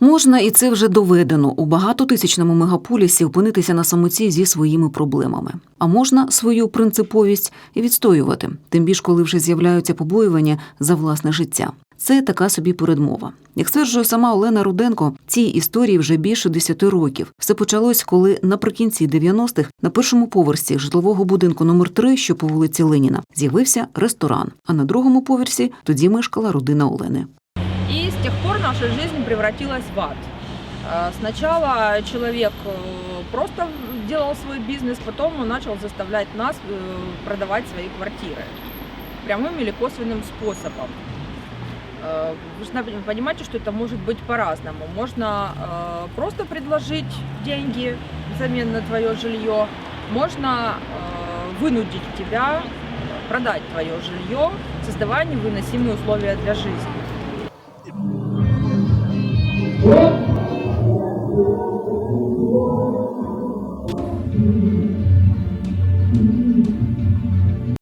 Можна, і це вже доведено у багатотисячному мегаполісі опинитися на самоті зі своїми проблемами. А можна свою принциповість і відстоювати, тим більш коли вже з'являються побоювання за власне життя. Це така собі передмова. Як стверджує сама Олена Руденко, цій історії вже більше 10 років. Все почалось, коли наприкінці 90-х на першому поверсі житлового будинку номер 3 що по вулиці Леніна, з'явився ресторан. А на другому поверсі тоді мешкала родина Олени. С тех пор наша жизнь превратилась в ад. Э, Сначала человек э, просто делал свой бизнес, потом он начал заставлять нас э, продавать свои квартиры. Прямым или косвенным способом. Э, Вы понимаете, что это может быть по-разному. Можно просто предложить деньги взамен на твое жилье. Можно вынудить тебя продать твое жилье, создавая невыносимые условия для жизни.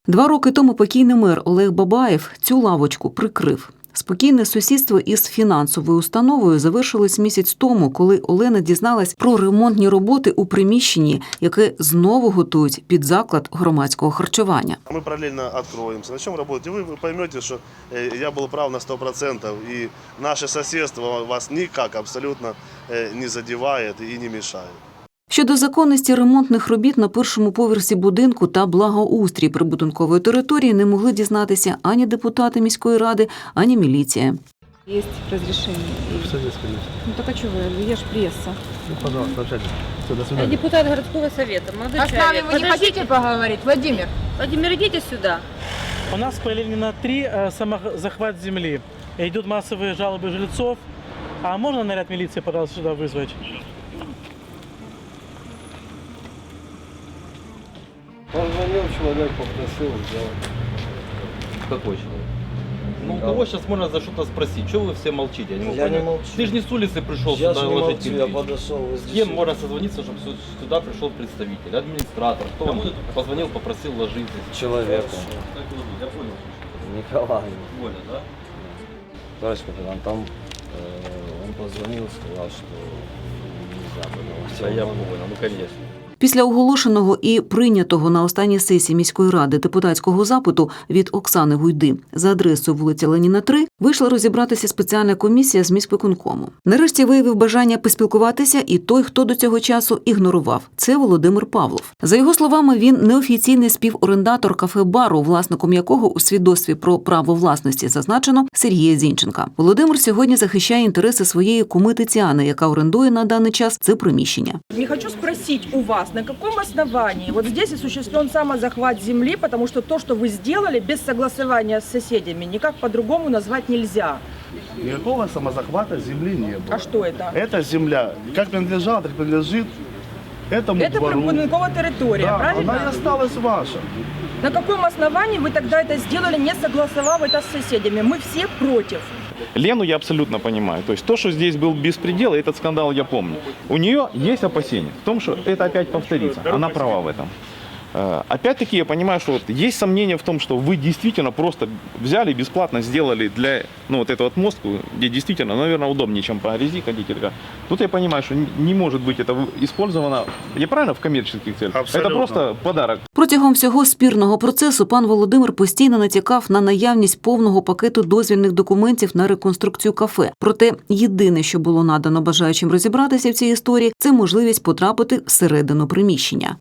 Два роки тому покійний мер Олег Бабаєв цю лавочку прикрив. Спокійне сусідство із фінансовою установою завершилось місяць тому, коли Олена дізналась про ремонтні роботи у приміщенні, яке знову готують під заклад громадського харчування. Мы параллельно откроемся. Начнем работать. И вы, вы поймете, что э, я был прав на 100%. И наше соседство вас никак абсолютно э, не задевает и не мешает. Щодо законності ремонтних робіт на першому поверсі будинку та благоустрій прибудинкової території не могли дізнатися ані депутати міської ради, ані міліція. Есть разрешение. И- Садись, конечно. Ну так а что вы, я ж пресса. Ну, пожалуйста, общайтесь. Все, до Я свидания. депутат городского совета, молодой А с нами человек. вы не хотите поговорить, Владимир? Владимир, идите сюда. У нас по Ленина 3 э, самозахват земли. Идут массовые жалобы жильцов. А можно наряд милиции, пожалуйста, сюда вызвать? Позвонил человек, попросил сделать. Какой человек? Ну, у кого сейчас можно за что-то спросить? Чего вы все молчите? Я не могу Я не молчу. Ты же не с улицы пришел Я сюда не ложить молчу, я кирпич. подошел. вы С кем можно созвониться, чтобы сю- сюда пришел представитель? Администратор? Кто вам позвонил, попросил ложиться? Человек. Как его зовут? Я понял. Николай. Воля, да? Товарищ капитан, там э, он позвонил, сказал, что нельзя подавать. Да я понял, ну конечно. Після оголошеного і прийнятого на останній сесії міської ради депутатського запиту від Оксани Гуйди за адресою вулиця Леніна 3 вийшла розібратися спеціальна комісія з міськвиконкому. Нарешті виявив бажання поспілкуватися і той, хто до цього часу ігнорував. Це Володимир Павлов. За його словами, він неофіційний співорендатор кафе-бару, власником якого у свідоцтві про право власності зазначено Сергія Зінченка. Володимир сьогодні захищає інтереси своєї куми Тетяни, яка орендує на даний час це приміщення. Не хочу спросить у вас, на каком основании вот здесь осуществлен самозахват земли, потому что то, что вы сделали без согласования с соседями, никак по-другому назвать нельзя. Никакого самозахвата земли не было. А что это? Эта земля, как принадлежала, так принадлежит этому Это двору. прибудинковая территория, Да, правильно? она и осталась ваша. На каком основании вы тогда это сделали, не согласовав это с соседями? Мы все против. Лену я абсолютно понимаю. То есть то, что здесь был беспредел, и этот скандал я помню. У нее есть опасения в том, что это опять повторится. Она права в этом. Э, Опять-таки я понимаю, что вот есть сомнения в том, что вы действительно просто взяли бесплатно сделали для ну, вот эту отмостку, где действительно, наверное, удобнее, чем по грязи ходить. или как. Тут я понимаю, что не- не может быть это использовано, я правильно, в коммерческих целях? Абсолютно. Это просто подарок. Протягом всього спірного процесу пан Володимир постійно натякав на наявність повного пакету дозвільних документів на реконструкцію кафе. Проте єдине, що було надано бажаючим розібратися в цій історії, це можливість потрапити всередину приміщення.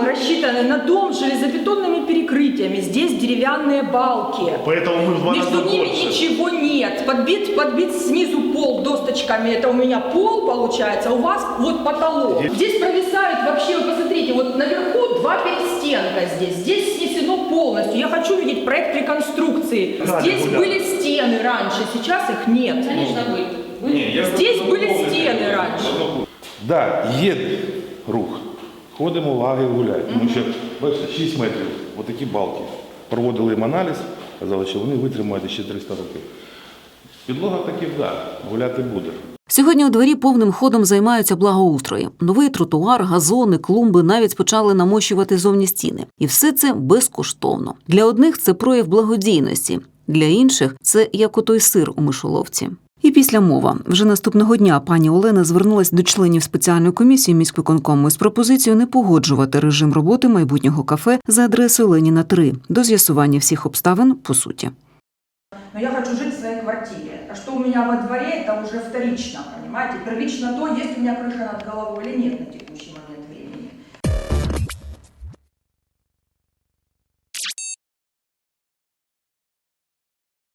Нормы рассчитаны на дом с железобетонными перекрытиями. Здесь деревянные балки. Поэтому мы в два Между раза ними больше. ничего нет. Подбит, подбит снизу пол досточками. Это у меня пол получается, а у вас вот потолок. Здесь провисают вообще, вы посмотрите, вот наверху два перестенка здесь. Здесь снесено полностью. Я хочу видеть проект реконструкции. Галя, Здесь Гуля. были стены раньше, сейчас их нет. Конечно, были. Здесь были стены раньше. Да, є рух. Ходимо, лаги гуляють. Тому що, бачите, 6 метрів, отакі балки. Проводили їм аналіз, казали, що вони витримають ще 300 років. Підлога таки, да, гуляти буде. Сьогодні у дворі повним ходом займаються благоустроєм. Новий тротуар, газони, клумби навіть почали намощувати зовні стіни. І все це безкоштовно. Для одних це прояв благодійності, для інших це як отой сир у мишоловці. І після мова вже наступного дня пані Олена звернулася до членів спеціальної комісії міськвиконкому з пропозицією не погоджувати режим роботи майбутнього кафе за адресою Леніна 3 до з'ясування всіх обставин по суті. Но я хочу жить в своей квартире. А что у меня во дворе, это уже вторично, понимаете? Первично то, есть у меня крыша над головой или нет на текущий